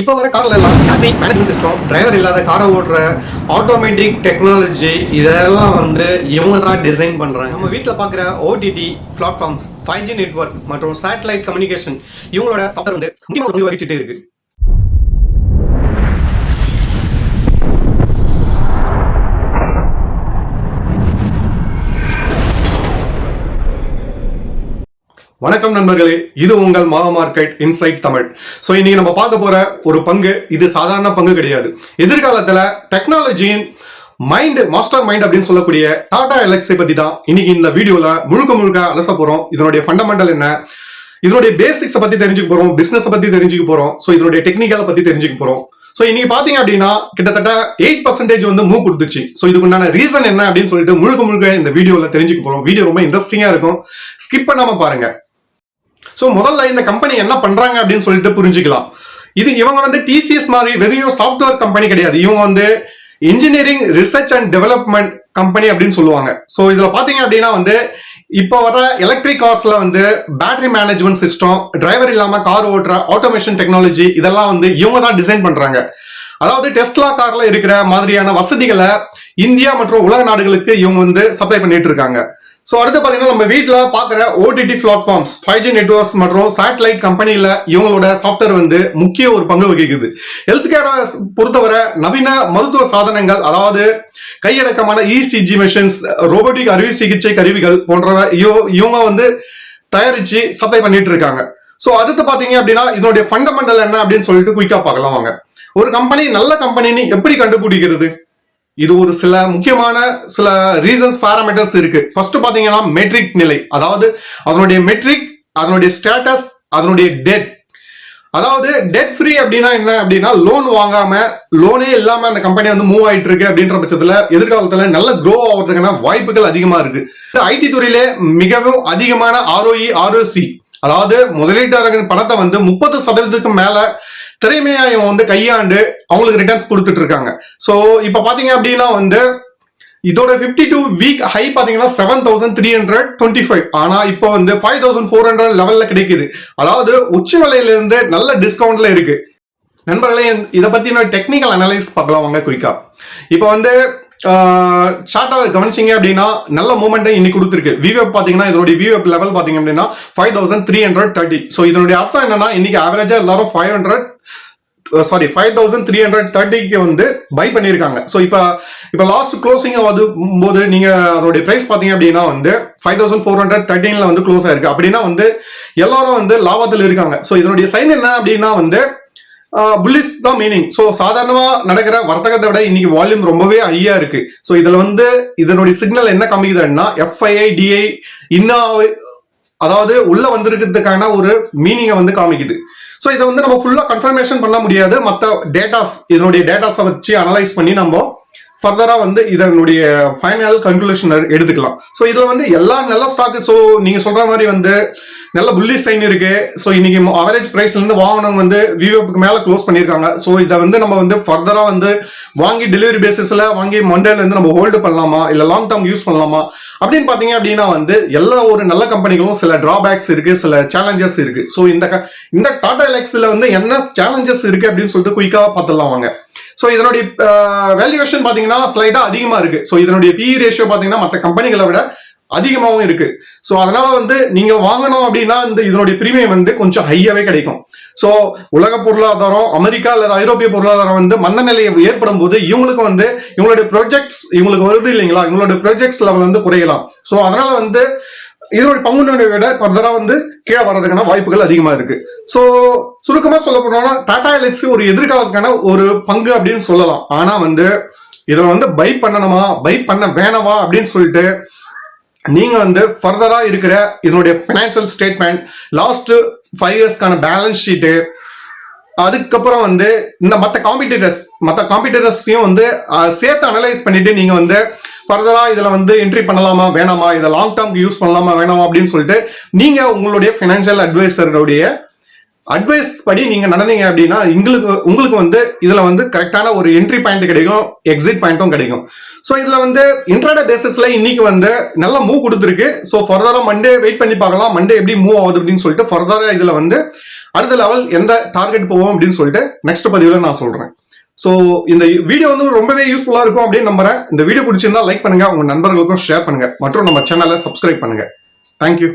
இப்போ வர கார்ல எல்லாம் மேனேஜ்மெண்ட் சிஸ்டம் டிரைவர் இல்லாத காரை ஓட்டுற ஆட்டோமேட்டிக் டெக்னாலஜி இதெல்லாம் வந்து இவங்க தான் டிசைன் பண்றாங்க. நம்ம வீட்டில் பார்க்குற OTT platforms five G network மற்றும் சேட்டலைட் கம்யூனிகேஷன் இவங்களோட வந்து முக்கியமாக வகிச்சுட்டே இருக்கு. வணக்கம் நண்பர்களே இது உங்கள் மாவா மார்க்கெட் இன்சைட் தமிழ். ஸோ இன்னைக்கு நம்ம பார்க்க போற ஒரு பங்கு இது சாதாரண பங்கு கிடையாது. எதிர்காலத்துல டெக்னாலஜியின் மைண்டு மாஸ்டர் மைண்ட் அப்படின்னு சொல்லக்கூடிய டாடா எலக்ஸை பத்தி தான் இன்னைக்கு இந்த வீடியோல முழுக்க முழுக்க அலச போறோம். இதனுடைய ஃபண்டமெண்டல் என்ன? இதனுடைய பேசிக்ஸை பத்தி தெரிஞ்சுக்க போறோம் பிசினஸ் பத்தி தெரிஞ்சுக்க போறோம். ஸோ இதனுடைய டெக்னிக்கலை பத்தி தெரிஞ்சுக்க போறோம். ஸோ இன்னைக்கு பாத்தீங்க அப்படின்னா கிட்டத்தட்ட எயிட் பர்சன்டேஜ் வந்து மூவ் கொடுத்துச்சு. ஸோ இதுக்குண்டான ரீசன் என்ன அப்படின்னு சொல்லிட்டு முழுக்க முழுக்க இந்த வீடியோல தெரிஞ்சுக்க போறோம். வீடியோ ரொம்ப இன்ட்ரெஸ்டிங்கா இருக்கும். ஸ்கிப் பண்ணாம பாருங்க. ஸோ முதல்ல இந்த கம்பெனி என்ன பண்றாங்க அப்படின்னு சொல்லிட்டு புரிஞ்சுக்கலாம். இது இவங்க வந்து டிசிஎஸ் மாதிரி வெறும் சாஃப்ட்வேர் கம்பெனி கிடையாது. இவங்க வந்து engineering research and development company அப்படின்னு சொல்லுவாங்க. ஸோ இதுல பாத்தீங்க அப்படின்னா வந்து இப்போ வர எலக்ட்ரிக் கார்ஸ்ல வந்து பேட்டரி மேனேஜ்மெண்ட் சிஸ்டம் டிரைவர் இல்லாம கார் ஓட்டுற ஆட்டோமேஷன் டெக்னாலஜி இதெல்லாம் வந்து இவங்க தான் டிசைன் பண்றாங்க. அதாவது டெஸ்ட்லா கார்ல இருக்கிற மாதிரியான வசதிகளை இந்தியா மற்றும் உலக நாடுகளுக்கு இவங்க வந்து சப்ளை பண்ணிட்டு இருக்காங்க. ஸோ அடுத்து பார்த்தீங்கன்னா நம்ம வீட்டில் பார்க்குற OTT platforms five G networks மற்றும் சேட்டலைட் கம்பெனியில் இவங்களோட சாஃப்ட்வேர் வந்து முக்கிய ஒரு பங்கு வகிக்குது. ஹெல்த் கேரை பொறுத்தவரை நவீன மருத்துவ சாதனங்கள் அதாவது கையடக்கமான இசிஜி மெஷின்ஸ் ரோபோட்டிக் அறுவை சிகிச்சை கருவிகள் போன்றவை இவ- இவங்க வந்து தயாரித்து சப்ளை பண்ணிட்டு இருக்காங்க. ஸோ அடுத்து பார்த்தீங்க அப்படின்னா இதனுடைய ஃபண்டமெண்டல் என்ன அப்படின்னு சொல்லிட்டு குயிக்காக பார்க்கலாம் வாங்க. ஒரு கம்பெனி நல்ல கம்பெனின்னு எப்படி கண்டுபிடிக்கிறது? இது ஒரு சில முக்கியமான சில ரீசன்ஸ் பாராமீட்டர்ஸ் இருக்கு. ஃபர்ஸ்ட் பாத்தீங்கன்னா மெட்ரிக் நிலை. அதாவது அதனுடைய மெட்ரிக் அதனுடைய ஸ்டேட்டஸ் அதனுடைய டெட் அதாவது டெட் ஃப்ரீ அப்படின்னா என்ன அப்படின்னா லோன் வாங்காம லோனே இல்லாம அந்த கம்பெனி வந்து மூவ் ஆயிட்டு இருக்கு அப்படின்ற பட்சத்துல எதிர்காலத்துல நல்ல க்ரோ ஆகிறதுக்கான வாய்ப்புகள் அதிகமா இருக்கு. ஐடி துறையிலே மிகவும் அதிகமான ஆர்ஓஇ ஆர்ஓசி அதாவது முதலீட்டாளர்களின் பணத்தை வந்து முப்பது சதவீதத்துக்கு மேல திறமையா இவன் வந்து கையாண்டு அவங்களுக்கு ரிட்டர்ன்ஸ் கொடுத்துட்டு இருக்காங்க ஸோ இப்போ பாத்தீங்க அப்படின்னா வந்து இதோட 52 டூ வீக் ஹை பாத்தீங்கன்னா seven thousand three hundred twenty five ஆனா இப்போ வந்து ஃபைவ் தௌசண்ட் ஃபோர் ஹண்ட்ரட் லெவல்ல கிடைக்குது. அதாவது உச்ச விலையில இருந்து நல்ல டிஸ்கவுண்ட்ல இருக்கு. நண்பர்களே இதை பத்தின டெக்னிக்கல் அனலைஸ் பார்க்கலாம் வாங்க குயிக்கா இப்போ வந்து ஷார்ட்டாக கவனிச்சிங்க அப்படின்னா நல்ல மூமெண்ட்டை இன்னைக்கு கொடுத்துருக்கு. விவேப் பார்த்தீங்கன்னா இதனுடைய விவேப் லெவல் பார்த்தீங்க அப்படின்னா five thousand three hundred thirty so இதனுடைய அர்த்தம் என்னன்னா இன்னைக்கு ஆவரேஜாக எல்லாரும் five hundred sorry five thousand three hundred தேர்ட்டிக்கு வந்து பை பண்ணியிருக்காங்க. ஸோ இப்போ இப்போ லாஸ்ட் க்ளோசிங் ஆகுது போது நீங்க அதோடைய பிரைஸ் பார்த்தீங்க அப்படின்னா வந்து ஃபைவ் தௌசண்ட் ஃபோர் ஹண்ட்ரட் தேர்ட்டீன்ல வந்து க்ளோஸ் ஆயிருக்கு. அப்படின்னா வந்து எல்லாரும் வந்து லாபத்தில் இருக்காங்க. ஸோ இதனுடைய சைன் என்ன அப்படின்னா வந்து புல்லிஸ் தான் மீனிங் ஸோ சாதாரணமாக நடக்கிற வர்த்தகத்தை விட இன்னைக்கு வால்யூம் ரொம்பவே ஹையா இருக்கு. ஸோ இதில் வந்து இதனுடைய சிக்னல் என்ன காமிக்குதுன்னா எஃப்ஐஐ டிஐ இன்னா அதாவது உள்ள வந்திருக்கிறதுக்கான ஒரு மீனிங்கை வந்து காமிக்குது. ஸோ இதை வந்து நம்ம ஃபுல்லாக கன்ஃபர்மேஷன் பண்ண முடியாது. மற்ற டேட்டாஸ் இதனுடைய டேட்டாஸை வச்சு அனலைஸ் பண்ணி நம்ம ஃபர்தராக வந்து இதனுடைய ஃபைனல் கன்க்ளூஷன் எடுத்துக்கலாம். ஸோ இதில் வந்து எல்லா நல்ல ஸ்டாக்கு ஸோ நீங்கள் சொல்கிற மாதிரி வந்து நல்ல புள்ளி சைன் இருக்கு. ஸோ இன்னைக்கு அவரேஜ் ப்ரைஸ்லேருந்து வாகனம் வந்து விவோக்கு மேலே க்ளோஸ் பண்ணியிருக்காங்க. ஸோ இதை வந்து நம்ம வந்து ஃபர்தராக வந்து வாங்கி டெலிவரி பேசிஸில் வாங்கி மண்டேலேருந்து நம்ம ஹோல்டு பண்ணலாமா? இல்லை லாங் டேர்ம் யூஸ் பண்ணலாமா? அப்படின்னு பார்த்தீங்க அப்படின்னா வந்து எல்லா ஒரு நல்ல கம்பெனிகளும் சில டிராபேக்ஸ் இருக்கு சில சேலஞ்சஸ் இருக்கு. ஸோ இந்த இந்த டாடா எலக்ஸில் வந்து என்ன சேலஞ்சஸ் இருக்கு அப்படின்னு சொல்லிட்டு குயிக்காக பார்த்துடலாம் வாங்க. ஸோ இதனுடைய uh, வேல்யூவேஷன் பார்த்தீங்கன்னா ஸ்லைட்டாக அதிகமாக இருக்கு. ஸோ இதனுடைய பி ரேஷியோ பார்த்தீங்கன்னா மற்ற கம்பெனிகளை விட அதிகமாகவும் இருக்கு. ஸோ அதனால வந்து நீங்க வாங்கணும் அப்படின்னா இந்த இதனுடைய பிரீமியம் வந்து கொஞ்சம் ஹையாவே கிடைக்கும். ஸோ உலக பொருளாதாரம் அமெரிக்கா அல்லது ஐரோப்பிய பொருளாதாரம் வந்து மந்த நிலையை ஏற்படும் போது இவங்களுக்கு வந்து இவங்களுடைய ப்ராஜெக்ட்ஸ் இவங்களுக்கு வருது இல்லைங்களா? இவங்களுடைய ப்ராஜெக்ட்ஸ் லெவல் வந்து குறையலாம். ஸோ அதனால வந்து இதனுடைய பங்குடைய விட ஃபர்தரா வந்து கீழே வர்றதுக்கான வாய்ப்புகள் அதிகமா இருக்கு. ஸோ சுருக்கமா சொல்ல போனோம்னா டாடா எலக்ஸி ஒரு எதிர்காலத்துக்கான ஒரு பங்கு அப்படின்னு சொல்லலாம். ஆனா வந்து இதை வந்து பை பண்ணணுமா பை பண்ண வேணாமா அப்படின்னு சொல்லிட்டு நீங்க வந்து ஃபர்தரா இருக்கிற இதனுடைய ஃபினான்ஷியல் ஸ்டேட்மெண்ட் லாஸ்ட் ஃபைவ் இயர்ஸ்க்கான பேலன்ஸ் ஷீட்டு அதுக்கப்புறம் வந்து இந்த மற்ற காம்படிட்டர்ஸ் மற்ற காம்படிட்டர்ஸையும் வந்து சேர்த்து அனலைஸ் பண்ணிட்டு நீங்க வந்து ஃபர்தராக இதில் வந்து என்ட்ரி பண்ணலாமா வேணாமா? இதை லாங் டேர்ம்க்கு யூஸ் பண்ணலாமா வேணாமா அப்படின்னு சொல்லிட்டு நீங்கள் உங்களுடைய ஃபினான்ஷியல் அட்வைசருடைய அட்வைஸ் படி நீங்கள் நடந்தீங்க அப்படின்னா எங்களுக்கு உங்களுக்கு வந்து இதில் வந்து கரெக்டான ஒரு என்ட்ரி பாயிண்ட் கிடைக்கும் எக்ஸிட் பாயிண்ட்டும் கிடைக்கும். ஸோ இதில் வந்து இன்ட்ராடே பேசிஸில் இன்னைக்கு வந்து நல்ல மூவ் கொடுத்துருக்கு. ஸோ ஃபர்தராக மண்டே வெயிட் பண்ணி பார்க்கலாம் மண்டே எப்படி மூவ் ஆகுது அப்படின்னு சொல்லிட்டு ஃபர்தராக இதில் வந்து அடுத்த லெவல் எந்த டார்கெட் போவோம் அப்படின்னு சொல்லிட்டு நெக்ஸ்ட் பதிவில் நான் சொல்கிறேன் ஸோ இந்த வீடியோ வந்து ரொம்பவே யூஸ்ஃபுல்லாக இருக்கும் அப்படின்னு நம்புறேன். இந்த வீடியோ பிடிச்சிருந்தா லைக் பண்ணுங்க உங்க நண்பர்களுக்கும் ஷேர் பண்ணுங்க. மற்றும் நம்ம சேனலை சப்ஸ்கிரைப் பண்ணுங்க. தேங்க்யூ